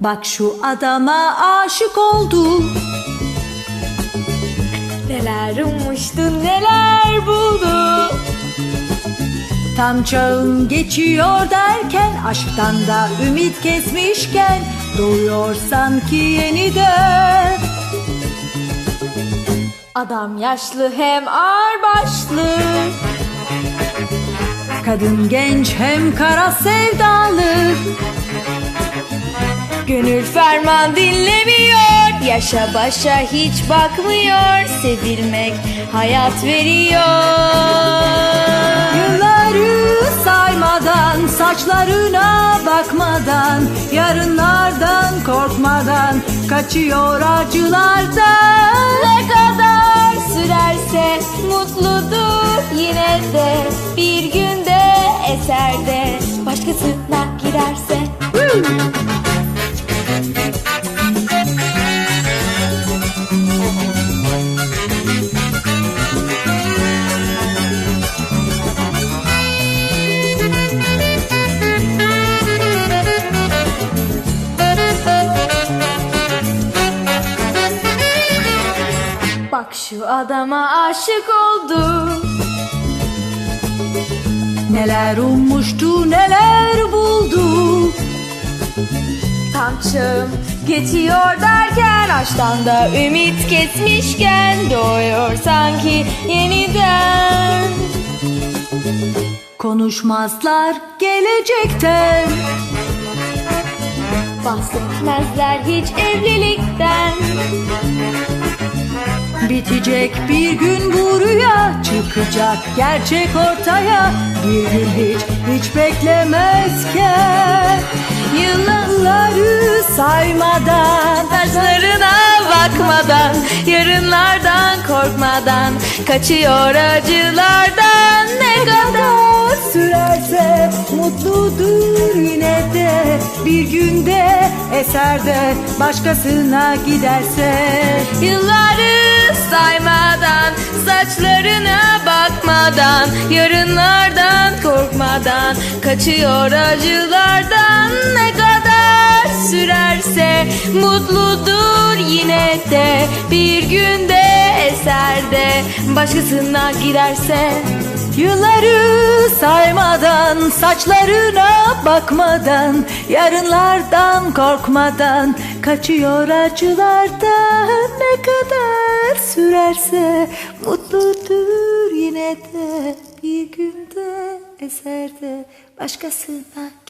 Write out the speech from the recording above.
Bak şu adama aşık oldu. Neler ummuştu neler buldu Tam çağım geçiyor derken aşktan da ümit kesmişken doğuyor sanki yeniden. Adam yaşlı hem ağır Kadın genç hem kara sevdalı. Gönül ferman dinlemiyor. Yaşa başa hiç bakmıyor. Sevilmek hayat veriyor. Yılları saymadan, saçlarına bakmadan, yarınlardan korkmadan, kaçıyor acılardan. Ne kadar sürerse mutludur Yine de. Bir günde eser de Başkasına girerse Bak şu adama aşık oldu Neler ummuştu, neler buldu. Tam çağım geçiyor derken Aşktan da ümit kesmişken Doğuyor sanki yeniden Konuşmazlar gelecekten. Bahsetmezler hiç evlilikten Bitecek bir gün bu rüya Çıkacak. Gerçek ortaya Bir gün hiç hiç beklemezken. Yılları saymadan Taşlarına bakmadan Yarınlardan korkmadan Kaçıyor acılardan. Ne kadar Sürerse mutludur yine de. Bir günde eser de başkasına giderse. Yılları saymadan Saçlarına bakmadan Yarınlardan korkmadan Kaçıyor acılardan Ne kadar sürerse Mutludur yine de Bir günde eser de Başkasına giderse. Yılları saymadan, saçlarına bakmadan, yarınlardan korkmadan, kaçıyor acılardan ne kadar sürerse mutludur yine de bir günde eser de başkasına